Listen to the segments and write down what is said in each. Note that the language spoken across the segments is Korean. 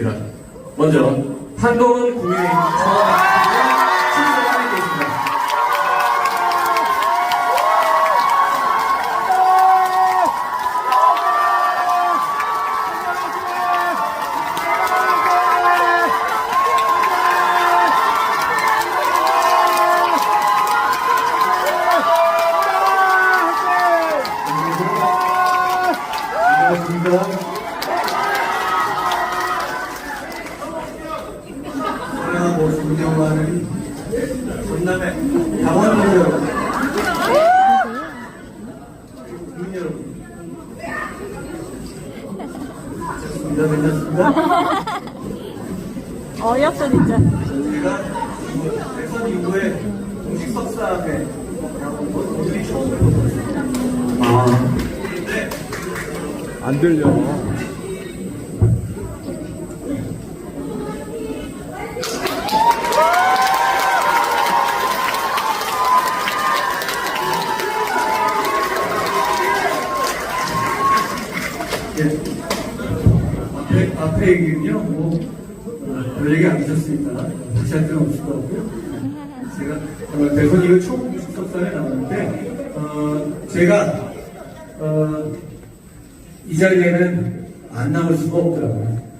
드리겠습니다. 먼저 한동훈 국민의힘 청와대 친서관에 계십니다. 반갑습니다. 사랑하고 존경하는 여러분, 여러분, 괜찮습니다, 괜찮습니다. 어이없어 진짜. 제가 대선 이후에 공식 석사에 오늘이 처음으로 아, 안 들려. 예. 앞에, 앞에 얘기는요, 뭐, 어, 별 얘기 안 하셨으니까 다시 할 필요는 없을 것 같고요. 제가 어, 대선 처음 공식 석사에 나왔는데, 어, 제가, 어, 이 자리에는 안 나올 수가 없더라고요.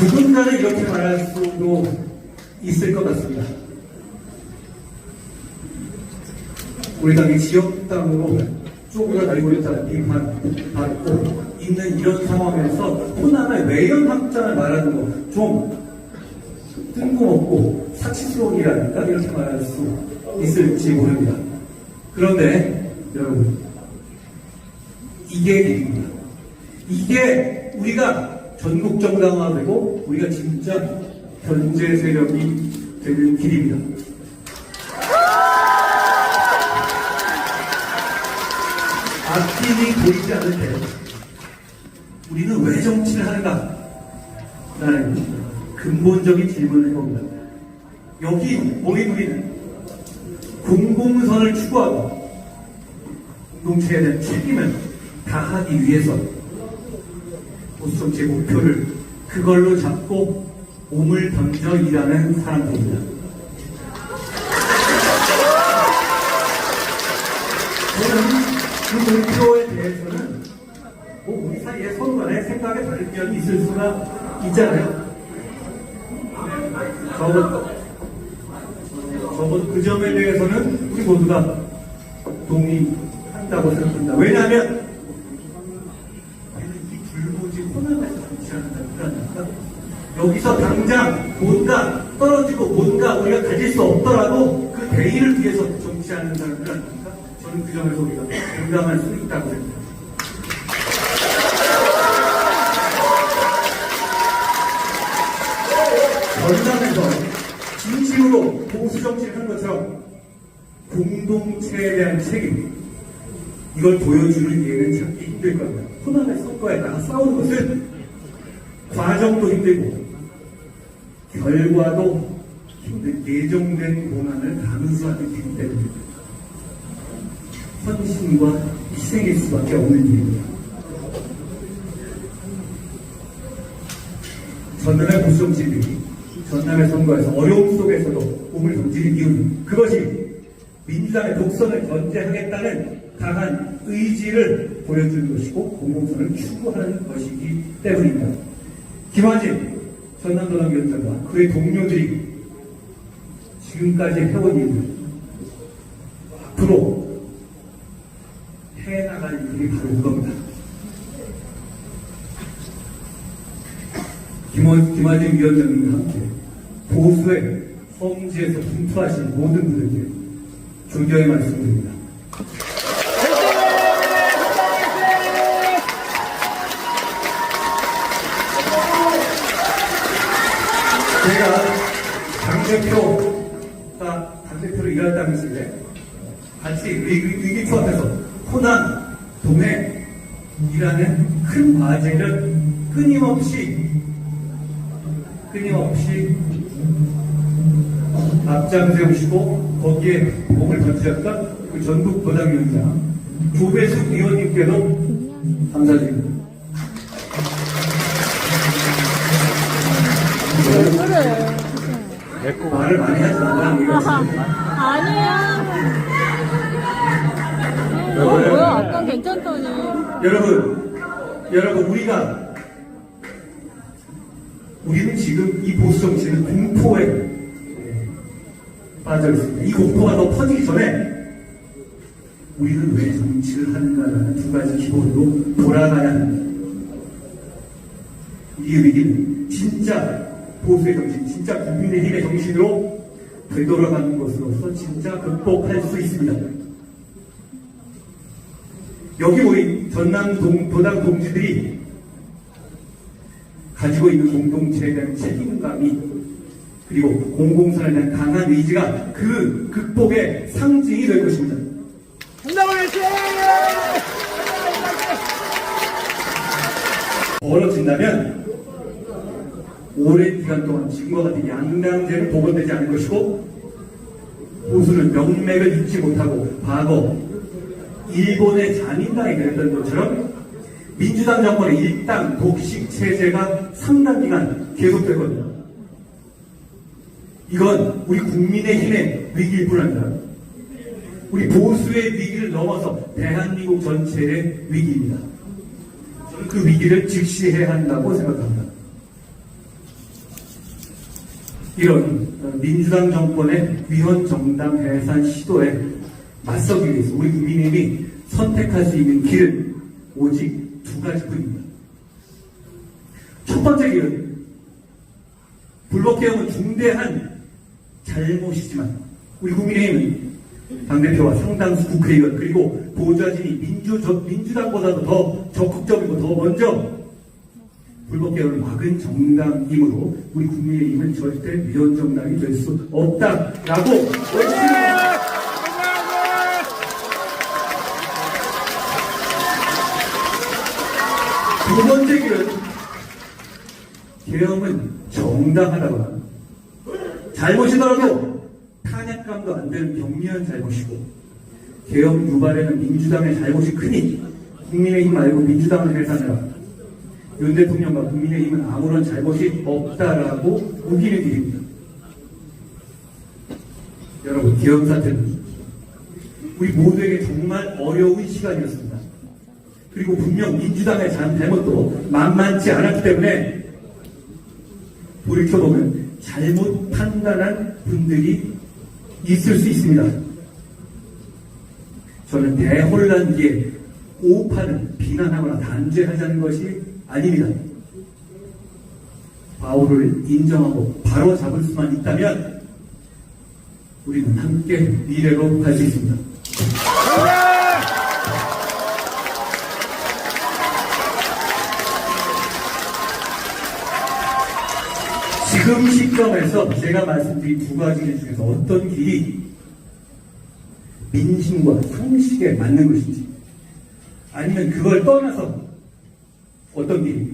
누군가는 이렇게 말할 수도 있을 것 같습니다. 우리 당이 지역당으로 쪼그라들고 있다는 비판받고 있는 이런 상황에서 호남의 외연 확장을 말하는 거 좀 뜬금없고 사치스러운 일 아닐까 이렇게 말할 수 있을지 모릅니다. 그런데 여러분 이게 길입니다. 이게 우리가 전국 정당화되고 우리가 진짜 견제 세력이 되는 길입니다. 앞길이 보이지 않을 때 우리는 왜 정치를 하는가? 라는 근본적인 질문을 해봅니다. 여기 모인 우리는 공공선을 추구하고 공동체에 대한 책임을 다하기 위해서 보수정치의 목표를 그걸로 잡고 몸을 던져 일하는 사람들입니다. 저는 그 목표 다른 면이 있을 수가 있잖아요. 적어도, 적어도 그 점에 대해서는 우리 모두가 동의한다고 생각합니다. 왜냐하면 이 불모지 호남에서 정치하는 사람이니까 여기서 당장 뭔가 떨어지고 뭔가 우리가 가질 수 없더라도 그 대의를 위해서 정치하는 사람들 아닙니까? 저는 그 점에서 우리가 공감할 수 있다고 생각합니다. 전당에서 진심으로 보수 정치를 하는 것처럼 공동체에 대한 책임 이걸 보여주는 예는 찾기 힘들 겁니다. 선거에 나가 싸우는 것은 과정도 힘들고 결과도 힘든 예정된 고난을 감수하는 일이기 때문입니다. 헌신과 희생일 수밖에 없는 일입니다. 전남의 보수정치인들이 전남의 선거에서 어려움 속에서도 몸을 던지는 이유는 그것이 민주당의 독선을 견제하겠다는 강한 의지를 보여주는 것이고 공공선을 추구하는 것이기 때문입니다. 김환진 전남도당 위원장과 그의 동료들이 지금까지 해온 일을 앞으로 해나갈 일이 바로 이겁니다. 김원, 김하진 위원장님과 함께 보수의 성지에서 분투하신 모든 분들께 존경의 말씀드립니다. 제가 당대표가 당대표로 일할 당시에 같이 의- 의기투 합해서 호남, 동해 이라는 큰 과제를 끊임없이 끊임없이 앞장 세우시고 거기에 몸을 던지셨던 그 전국 도당위원장 조배숙 위원님께도 감사드립니다. 그래. 말을 많이 하지 있어요. 아니야. 어, 뭐야, 아까 괜찮더니. 여러분, 여러분 우리가 우리는 지금 이 보수 정치는 빠져 있습니다. 이 공포가 더 퍼지기 전에 우리는 왜 정치를 하는가라는 두 가지 기본으로 돌아가야 합니다. 이 위기는 진짜 보수의 정신, 진짜 국민의힘의 정신으로 되돌아가는 것으로서 진짜 극복할 수 있습니다. 여기 모인 전남 동, 도당 동지들이 가지고 있는 공동체에 대한 책임감이 그리고 공공선에 대한 강한 의지가 그 극복의 상징이 될 것입니다. 벌어진다면 오랜 기간 동안 지금과 같은 양당제는 복원되지 않을 것이고 보수는 명맥을 잊지 못하고 과거 일본의 자민당이 그랬던 것처럼 민주당 정권의 일당 독식 체제가 상당 기간 계속되거든요. 이건 우리 국민의 힘의 위기일 뿐 아니라 우리 보수의 위기를 넘어서 대한민국 전체의 위기입니다. 저는 그 위기를 직시해야 한다고 생각합니다. 이런 민주당 정권의 위헌 정당 해산 시도에 맞서기 위해서 우리 국민의힘이 선택할 수 있는 길은 오직 두 가지뿐입니다. 첫 번째 길은 불법 개혁은 중대한 잘못이지만 우리 국민의힘은 당대표와 상당수 국회의원 그리고 보좌진이 민주, 저, 민주당보다도 더 적극적이고 더 먼저 불법 개혁을 막은 정당이므로 우리 국민의힘은 절대 위헌 정당이 될 수 없다라고 외칩니다. 두 번째 길은 계엄은 정당하다거나 잘못이더라도 탄핵감도 안 되는 경미한 잘못이고 계엄 유발에는 민주당의 잘못이 크니 국민의힘 말고 민주당을 해산해라. 윤 대통령과 국민의힘은 아무런 잘못이 없다라고 우기는 길입니다. 여러분 계엄 사태는 우리 모두에게 정말 어려운 시간이었습니다. 그리고 분명 민주당의 잘- 잘못도 만만치 않았기 때문에 돌이켜보면 잘못 판단한 분들이 있을 수 있습니다. 저는 대혼란기에 오파는 비난하거나 단죄하자는 것이 아닙니다. 바울을 인정하고 바로 잡을 수만 있다면 우리는 함께 미래로 갈 수 있습니다. 지금 시점에서 제가 말씀드린 두 가지 길 중에서 어떤 길이 민심과 상식에 맞는 것인지 아니면 그걸 떠나서 어떤 길이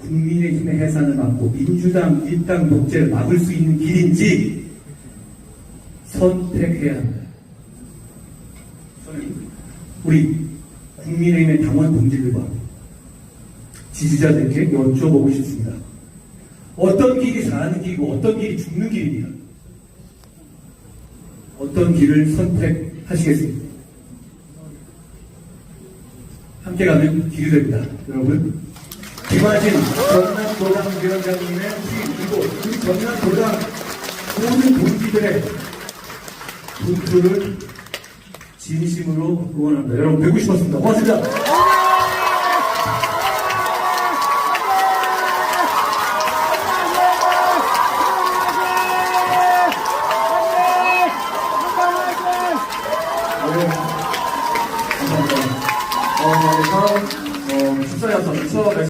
국민의힘의 해산을 막고 민주당 일당 독재를 막을 수 있는 길인지 선택해야 합니다. 저는 우리 국민의힘의 당원 동지들과 지지자들께 여쭤보고 싶습니다. 어떤 길이 사는 길이고 어떤 길이 죽는 길입니다. 어떤 길을 선택하시겠습니까? 함께 가면 길이 됩니다. 여러분. 김하진 전남도당 위원장님의 길, 그리고 우리 전남도당 모든 동지들의 분투를 진심으로 응원합니다. 여러분 뵙고 싶었습니다. 고맙습니다. 그래서 어, 수사여서 수업에서